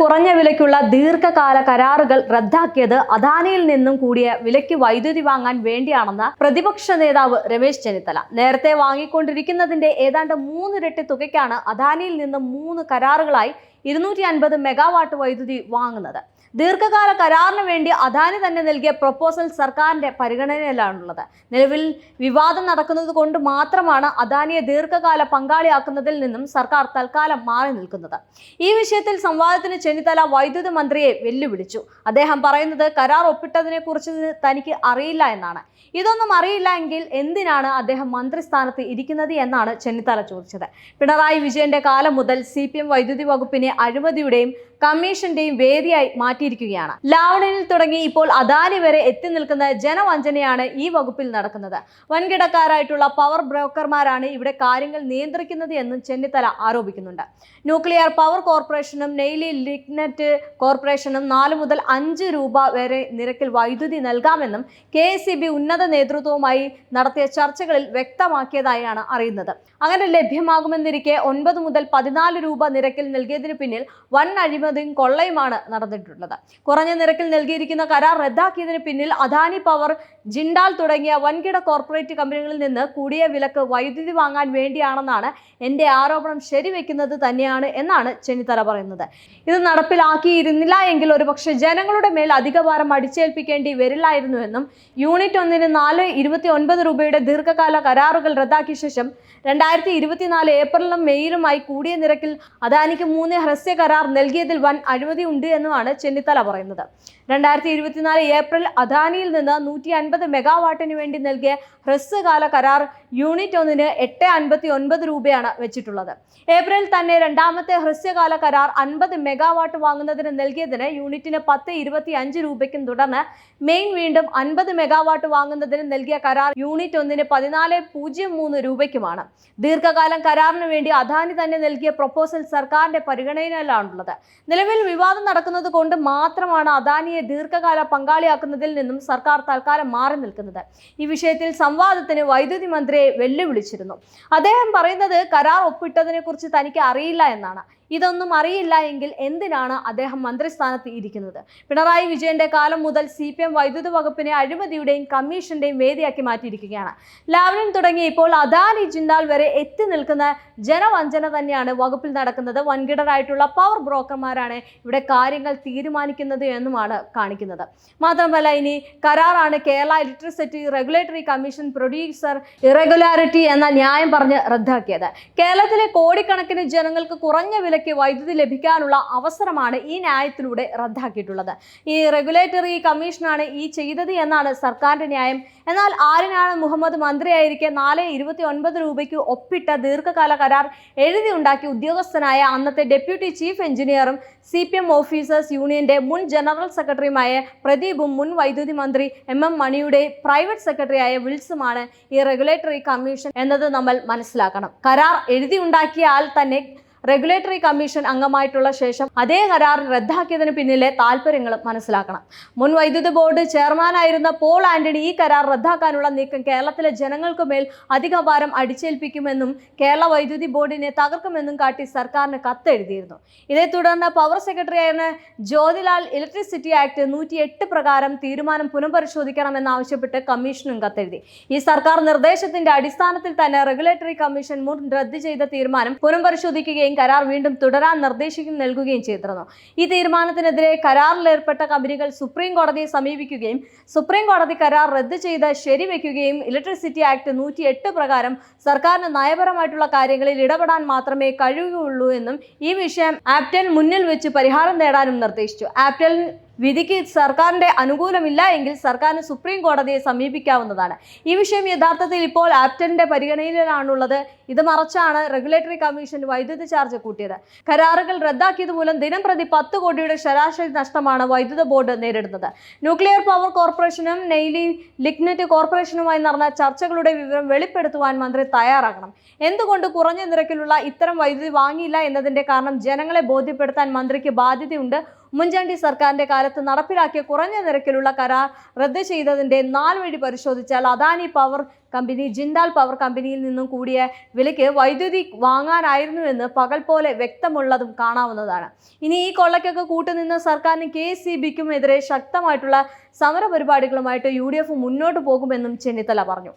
കുറഞ്ഞ വിലയ്ക്കുള്ള ദീർഘകാല കരാറുകൾ റദ്ദാക്കിയത് അദാനിയിൽ നിന്നും കൂടിയ വിലയ്ക്ക് വൈദ്യുതി വാങ്ങാൻ വേണ്ടിയാണെന്ന് പ്രതിപക്ഷ നേതാവ് രമേശ് ചെന്നിത്തല. നേരത്തെ വാങ്ങിക്കൊണ്ടിരിക്കുന്നതിന്റെ ഏതാണ്ട് മൂന്നിരട്ടി തുകയ്ക്കാണ് അദാനിയിൽ നിന്നും മൂന്ന് കരാറുകളായി ഇരുന്നൂറ്റി അൻപത് മെഗാവാട്ട് വൈദ്യുതി വാങ്ങുന്നത്. ദീർഘകാല കരാറിന് വേണ്ടി അദാനി തന്നെ നൽകിയ പ്രപ്പോസൽ സർക്കാരിന്റെ പരിഗണനയിലാണുള്ളത്. നിലവിൽ വിവാദം നടക്കുന്നത് കൊണ്ട് മാത്രമാണ് അദാനിയെ ദീർഘകാല പങ്കാളിയാക്കുന്നതിൽ നിന്നും സർക്കാർ തൽക്കാലം മാറി നിൽക്കുന്നത്. ഈ വിഷയത്തിൽ സംവാദത്തിന് ചെന്നിത്തല വൈദ്യുതി മന്ത്രിയെ വെല്ലുവിളിച്ചു. അദ്ദേഹം പറയുന്നത് കരാർ ഒപ്പിട്ടതിനെ കുറിച്ച് തനിക്ക് അറിയില്ല എന്നാണ്. ഇതൊന്നും അറിയില്ല എങ്കിൽ എന്തിനാണ് അദ്ദേഹം മന്ത്രിസ്ഥാനത്ത് ഇരിക്കുന്നത് എന്നാണ് ചെന്നിത്തല ചോദിച്ചത്. പിണറായി വിജയന്റെ കാലം മുതൽ സി വൈദ്യുതി വകുപ്പിനെ അഴിമതിയുടെയും കമ്മീഷന്റെയും വേദിയായി മാറ്റിയിരിക്കുകയാണ്. ലാവണനിൽ തുടങ്ങി ഇപ്പോൾ അദാനി വരെ എത്തി നിൽക്കുന്ന ജനവഞ്ചനയാണ് ഈ വകുപ്പിൽ നടക്കുന്നത്. വൻകിടക്കാരായിട്ടുള്ള പവർ ബ്രോക്കർമാരാണ് ഇവിടെ കാര്യങ്ങൾ നിയന്ത്രിക്കുന്നത് എന്നും ചെന്നിത്തല ആരോപിക്കുന്നുണ്ട്. ന്യൂക്ലിയർ പവർ കോർപ്പറേഷനും നെയ്ലി ലിഗ്നറ്റ് കോർപ്പറേഷനും നാല് മുതൽ അഞ്ച് രൂപ വരെ നിരക്കിൽ വൈദ്യുതി നൽകാമെന്നും കെ ഉന്നത നേതൃത്വവുമായി നടത്തിയ ചർച്ചകളിൽ വ്യക്തമാക്കിയതായാണ് അറിയുന്നത്. അങ്ങനെ ലഭ്യമാകുമെന്നിരിക്കെ ഒൻപത് മുതൽ പതിനാല് രൂപ നിരക്കിൽ നൽകിയതിനു പിന്നിൽ വൻ അഴിമതിയും കൊള്ളയുമാണ് നടന്നിട്ടുള്ളത്. കുറഞ്ഞ നിരക്കിൽ നൽകിയിരിക്കുന്ന കരാർ റദ്ദാക്കിയതിന് പിന്നിൽ അദാനി പവർ ജിൻഡാൽ തുടങ്ങിയ വൻകിട കോർപ്പറേറ്റ് കമ്പനികളിൽ നിന്ന് കൂടിയ വിലക്ക് വൈദ്യുതി വാങ്ങാൻ വേണ്ടിയാണെന്നാണ് എന്റെ ആരോപണം ശരിവെക്കുന്നത് തന്നെയാണ് എന്നാണ് ചെന്നിത്തല പറയുന്നത്. ഇത് നടപ്പിലാക്കിയിരുന്നില്ല എങ്കിൽ ഒരുപക്ഷെ ജനങ്ങളുടെ മേൽ അധികഭാരം അടിച്ചേൽപ്പിക്കേണ്ടി വരില്ലായിരുന്നുവെന്നും യൂണിറ്റ് ഒന്നിന് നാല് ഇരുപത്തി ഒൻപത് രൂപയുടെ ദീർഘകാല കരാറുകൾ റദ്ദാക്കിയ ശേഷം രണ്ടായിരത്തി ഇരുപത്തിനാല് ഏപ്രിലും മെയ്യിലുമായി കൂടിയ നിരക്കിൽ അദാനിക്ക് മൂന്ന് ഹ്രസ്വ കരാർ നൽകിയതിൽ വൻ അഴിമതി ഉണ്ട് എന്നുമാണ് ചെന്നിത്തല പറയുന്നത്. രണ്ടായിരത്തി ഇരുപത്തിനാല് ഏപ്രിൽ അദാനിയിൽ നിന്ന് നൂറ്റി അൻപത് മെഗാവാട്ടിന് വേണ്ടി നൽകിയ ഹ്രസ്വകാല കരാർ യൂണിറ്റ് ഒന്നിന് എട്ട് അൻപത്തി ഒൻപത് രൂപയാണ് വെച്ചിട്ടുള്ളത്. ഏപ്രിൽ തന്നെ രണ്ടാമത്തെ ഹ്രസ്വകാല കരാർ അൻപത് മെഗാവാട്ട് വാങ്ങുന്നതിന് നൽകിയതിന് യൂണിറ്റിന് പത്ത് ഇരുപത്തി അഞ്ച് രൂപയ്ക്കും തുടർന്ന് മെയിൻ വീണ്ടും അൻപത് മെഗാവാട്ട് വാങ്ങുന്നതിന് നൽകിയ കരാർ യൂണിറ്റ് ഒന്നിന് പതിനാല് പൂജ്യം മൂന്ന് രൂപയ്ക്കുമാണ്. ദീർഘകാലം കരാറിന് വേണ്ടി അദാനി തന്നെ നൽകിയ പ്രപ്പോസൽ സർക്കാരിന്റെ പരിഗണനയിലാണുള്ളത്. നിലവിൽ വിവാദം നടക്കുന്നത് കൊണ്ട് മാത്രമാണ് അദാനിയെ ദീർഘകാല പങ്കാളിയാക്കുന്നതിൽ നിന്നും സർക്കാർ തൽക്കാലം മാറി നിൽക്കുന്നത്. ഈ വിഷയത്തിൽ സംവാദത്തിന് വൈദ്യുതി മന്ത്രിയെ വെല്ലുവിളിച്ചിരുന്നു. അദ്ദേഹം പറയുന്നത് കരാർ ഒപ്പിട്ടതിനെ കുറിച്ച് തനിക്ക് അറിയില്ല എന്നാണ്. ഇതൊന്നും അറിയില്ല എങ്കിൽ എന്തിനാണ് അദ്ദേഹം മന്ത്രിസ്ഥാനത്ത് ഇരിക്കുന്നത്? പിണറായി വിജയന്റെ കാലം മുതൽ സി പി എം വൈദ്യുത വകുപ്പിനെ അഴിമതിയുടെയും കമ്മീഷന്റെയും വേദിയാക്കി മാറ്റിയിരിക്കുകയാണ്. ലാവ്ലിൻ തുടങ്ങി ഇപ്പോൾ അദാനി ജിൻഡാൽ വരെ എത്തി നിൽക്കുന്ന ജനവഞ്ചന തന്നെയാണ് വകുപ്പിൽ നടക്കുന്നത്. വൻകിടരായിട്ടുള്ള പവർ ബ്രോക്കർമാരാണ് ഇവിടെ കാര്യങ്ങൾ തീരുമാനിക്കുന്നത് എന്നുമാണ് കാണിക്കുന്നത്. മാത്രമല്ല ഇനി കരാറാണ് Kerala electricity regulatory commission producer irregularity എന്ന ന്യായം പറഞ്ഞ് റദ്ദാക്കിയത്. കേരളത്തിലെ കോടിക്കണക്കിന് ജനങ്ങൾക്ക് കുറഞ്ഞ വിലയ്ക്ക് വൈദ്യുതി ലഭിക്കാനുള്ള അവസരമാണ് ഈ ന്യായത്തിലൂടെ റദ്ദാക്കിയിട്ടുള്ളത്. ഈ റെഗുലേറ്ററി കമ്മീഷനാണ് ഈ ചെയ്തത് എന്നാണ് സർക്കാരിന്റെ ന്യായം. എന്നാൽ ആരിനാണ് മുഹമ്മദ് മന്ത്രിയായിരിക്കെ നാല് ഇരുപത്തി ഒൻപത് രൂപയ്ക്ക് ഒപ്പിട്ട ദീർഘകാല കരാർ എഴുതി ഉണ്ടാക്കിയ ഉദ്യോഗസ്ഥനായ അന്നത്തെ ഡെപ്യൂട്ടി ചീഫ് എഞ്ചിനീയറും സി പി എം ഓഫീസേഴ്സ് യൂണിയന്റെ മുൻ ജനറൽ സെക്രട്ടറിയുമായ പ്രദീപും മുൻ വൈദ്യുതി മന്ത്രി എം എം മണിയുടെ പ്രൈവറ്റ് സെക്രട്ടറിയായ വിൽസുമാണ് ഈ റെഗുലേറ്ററി കമ്മീഷൻ എന്നത് നമ്മൾ മനസ്സിലാക്കണം. കരാർ എഴുതി ഉണ്ടാക്കിയാൽ തന്നെ റെഗുലേറ്ററി കമ്മീഷൻ അംഗമായിട്ടുള്ള ശേഷം അതേ കരാർ റദ്ദാക്കിയതിന് പിന്നിലെ താല്പര്യങ്ങളും മനസ്സിലാക്കണം. മുൻ വൈദ്യുതി ബോർഡ് ചെയർമാനായിരുന്ന പോൾ ആന്റണി ഈ കരാർ റദ്ദാക്കാനുള്ള നീക്കം കേരളത്തിലെ ജനങ്ങൾക്ക് മേൽ അധിക ഭാരം അടിച്ചേൽപ്പിക്കുമെന്നും കേരള വൈദ്യുതി ബോർഡിനെ തകർക്കുമെന്നും കാട്ടി സർക്കാരിന് കത്തെഴുതിയിരുന്നു. ഇതേ തുടർന്ന് പവർ സെക്രട്ടറി സെക്രട്ടറിയായിരുന്ന ജ്യോതിലാൽ ഇലക്ട്രിസിറ്റി ആക്ട് നൂറ്റി എട്ട് പ്രകാരം തീരുമാനം പുനഃപരിശോധിക്കണമെന്നാവശ്യപ്പെട്ട് കമ്മീഷനും കത്തെഴുതി. ഈ സർക്കാർ നിർദ്ദേശത്തിന്റെ അടിസ്ഥാനത്തിൽ തന്നെ റെഗുലേറ്ററി കമ്മീഷൻ മുൻ റദ്ദ് ചെയ്ത തീരുമാനം പുനഃപരിശോധിക്കുകയും കരാർ വീണ്ടും തുടരാൻ നിർദ്ദേശിക്കും നൽകുകയും ചെയ്തിരുന്നു. ഈ തീരുമാനത്തിനെതിരെ കരാറിലേർപ്പെട്ട കമ്പനികൾ സുപ്രീം കോടതിയെ സമീപിക്കുകയും സുപ്രീം കോടതി കരാർ റദ്ദ് ചെയ്ത് ശരിവെക്കുകയും ഇലക്ട്രിസിറ്റി ആക്ട് നൂറ്റി എട്ട് പ്രകാരം സർക്കാരിന് നയപരമായിട്ടുള്ള കാര്യങ്ങളിൽ ഇടപെടാൻ മാത്രമേ കഴിയുകയുള്ളൂ എന്നും ഈ വിഷയം ആപ്റ്റൽ മുന്നിൽ വെച്ച് പരിഹാരം നേടാനും നിർദ്ദേശിച്ചു. ആപ്റ്റൽ വിധിക്ക് സർക്കാരിന്റെ അനുകൂലമില്ല എങ്കിൽ സർക്കാരിന് സുപ്രീം കോടതിയെ സമീപിക്കാവുന്നതാണ്. ഈ വിഷയം യഥാർത്ഥത്തിൽ ഇപ്പോൾ ആപ്റ്റന്റെ പരിഗണനയിലാണുള്ളത്. ഇത് മറച്ചാണ് റെഗുലേറ്ററി കമ്മീഷൻ വൈദ്യുതി ചാർജ് കൂട്ടിയത്. കരാറുകൾ റദ്ദാക്കിയത് മൂലം ദിനം പ്രതി പത്ത് കോടിയുടെ ശരാശരി നഷ്ടമാണ് വൈദ്യുത ബോർഡ് നേരിടുന്നത്. ന്യൂക്ലിയർ പവർ കോർപ്പറേഷനും നെയ്ലി ലിഗ്നറ്റ് കോർപ്പറേഷനുമായി നടന്ന ചർച്ചകളുടെ വിവരം വെളിപ്പെടുത്തുവാൻ മന്ത്രി തയ്യാറാകണം. എന്തുകൊണ്ട് കുറഞ്ഞ നിരക്കിലുള്ള ഇത്തരം വൈദ്യുതി വാങ്ങിയില്ല എന്നതിന്റെ കാരണം ജനങ്ങളെ ബോധ്യപ്പെടുത്താൻ മന്ത്രിക്ക് ബാധ്യതയുണ്ട്. ഉമ്മൻചാണ്ടി സർക്കാരിന്റെ കാലത്ത് നടപ്പിലാക്കിയ കുറഞ്ഞ നിരക്കിലുള്ള കരാർ റദ്ദ് ചെയ്തതിന്റെ നാല് വഴി പരിശോധിച്ചാൽ Adani power company Jindal power കമ്പനിയിൽ നിന്നും കൂടിയ വിലയ്ക്ക് വൈദ്യുതി വാങ്ങാനായിരുന്നുവെന്ന് പകൽ പോലെ വ്യക്തമുള്ളതും കാണാവുന്നതാണ്. ഇനി ഈ കൊള്ളയ്ക്കൊക്കെ കൂട്ടുനിന്ന് സർക്കാരിന് കെ സി ബിക്കും എതിരെ ശക്തമായിട്ടുള്ള സമരപരിപാടികളുമായിട്ട് യു ഡി എഫ് മുന്നോട്ട് പോകുമെന്നും ചെന്നിത്തല പറഞ്ഞു.